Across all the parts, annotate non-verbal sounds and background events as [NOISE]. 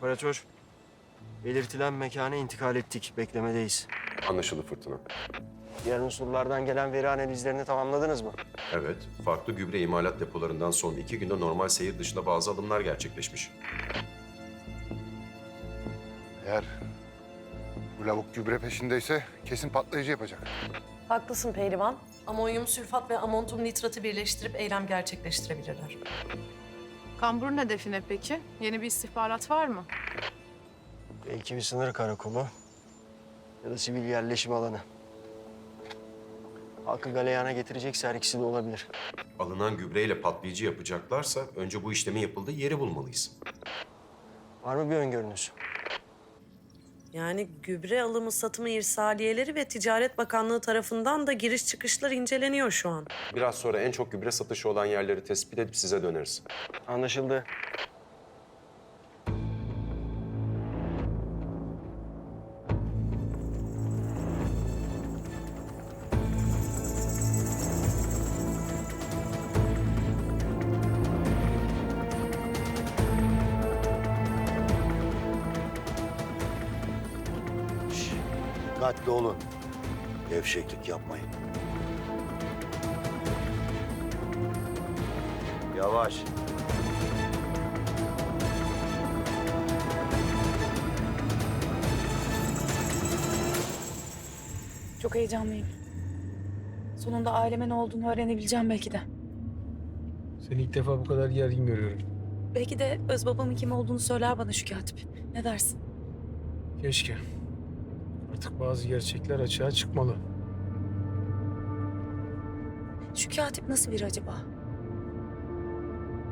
Operatör, belirtilen mekana intikal ettik. Beklemedeyiz. Anlaşıldı fırtına. Diğer unsurlardan gelen veri analizlerini tamamladınız mı? Evet, farklı gübre imalat depolarından son iki günde normal seyir dışında bazı alımlar gerçekleşmiş. Eğer bu lavuk gübre peşindeyse kesin patlayıcı yapacak. Haklısın Pehlivan. Amonyum sülfat ve amontum nitratı birleştirip eylem gerçekleştirebilirler. Kambur'un hedefi ne peki? Yeni bir istihbarat var mı? Belki bir sınır karakolu ya da sivil yerleşim alanı. Halkı galeyana getirecekse her ikisi de olabilir. Alınan gübreyle patlayıcı yapacaklarsa önce bu işlemin yapıldığı yeri bulmalıyız. Var mı bir öngörünüz? Yani gübre alımı, satımı irsaliyeleri ve Ticaret Bakanlığı tarafından da giriş çıkışlar inceleniyor şu an. Biraz sonra en çok gübre satışı olan yerleri tespit edip size döneriz. Anlaşıldı. Dikkatli olun. Gevşeklik yapmayın. Yavaş. Çok heyecanlıyım. Sonunda aileme ne olduğunu öğrenebileceğim belki de. Seni ilk defa bu kadar gergin görüyorum. Belki de öz babamın kim olduğunu söyler bana şu katip. Ne dersin? Keşke. Artık bazı gerçekler açığa çıkmalı. Şu katip nasıl biri acaba?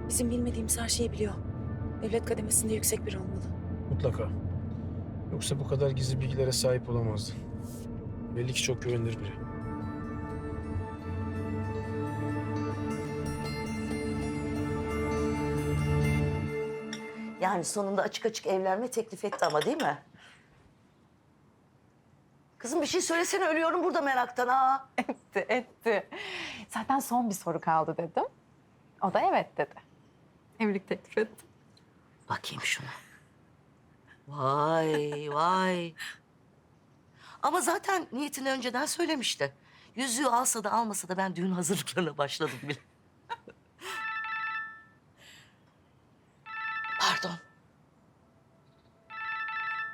Bizim bilmediğimiz her şeyi biliyor. Devlet kademesinde yüksek biri olmalı. Mutlaka. Yoksa bu kadar gizli bilgilere sahip olamazdı. Belli ki çok güvenilir biri. Yani sonunda açık açık evlenme teklif etti ama değil mi? Kızım bir şey söylesene ölüyorum burada meraktan ha. [LAUGHS] Etti, etti. Zaten son bir soru kaldı dedim. O da evet dedi. Evlilik teklif etti. Bakayım şuna. Vay vay. Ama zaten niyetini önceden söylemişti. Yüzüğü alsa da almasa da ben düğün hazırlıklarına başladım bile. Pardon.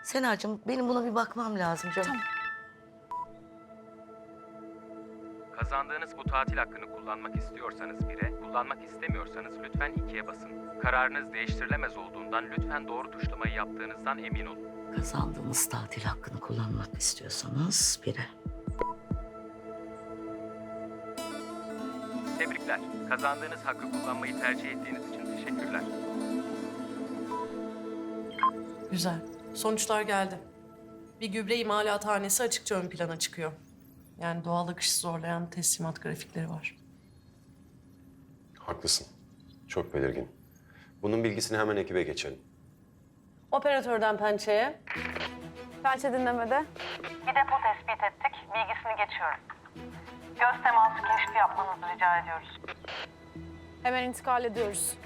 Senacığım benim buna bir bakmam lazım canım. Tamam. Kazandığınız bu tatil hakkını kullanmak istiyorsanız 1'e, kullanmak istemiyorsanız lütfen 2'ye basın. Kararınız değiştirilemez olduğundan lütfen doğru tuşlamayı yaptığınızdan emin olun. Kazandığınız tatil hakkını kullanmak istiyorsanız bire. Tebrikler. Kazandığınız hakkı kullanmayı tercih ettiğiniz için teşekkürler. Güzel. Sonuçlar geldi. Bir gübre imalathanesi açıkça ön plana çıkıyor. Yani doğal akışı zorlayan teslimat grafikleri var. Haklısın. Çok belirgin. Bunun bilgisini hemen ekibe geçelim. Operatörden pençeye. Felçe dinlemede. Bir depo tespit ettik. Bilgisini geçiyorum. Göz teması keşfi yapmanızı rica ediyoruz. Hemen intikal ediyoruz.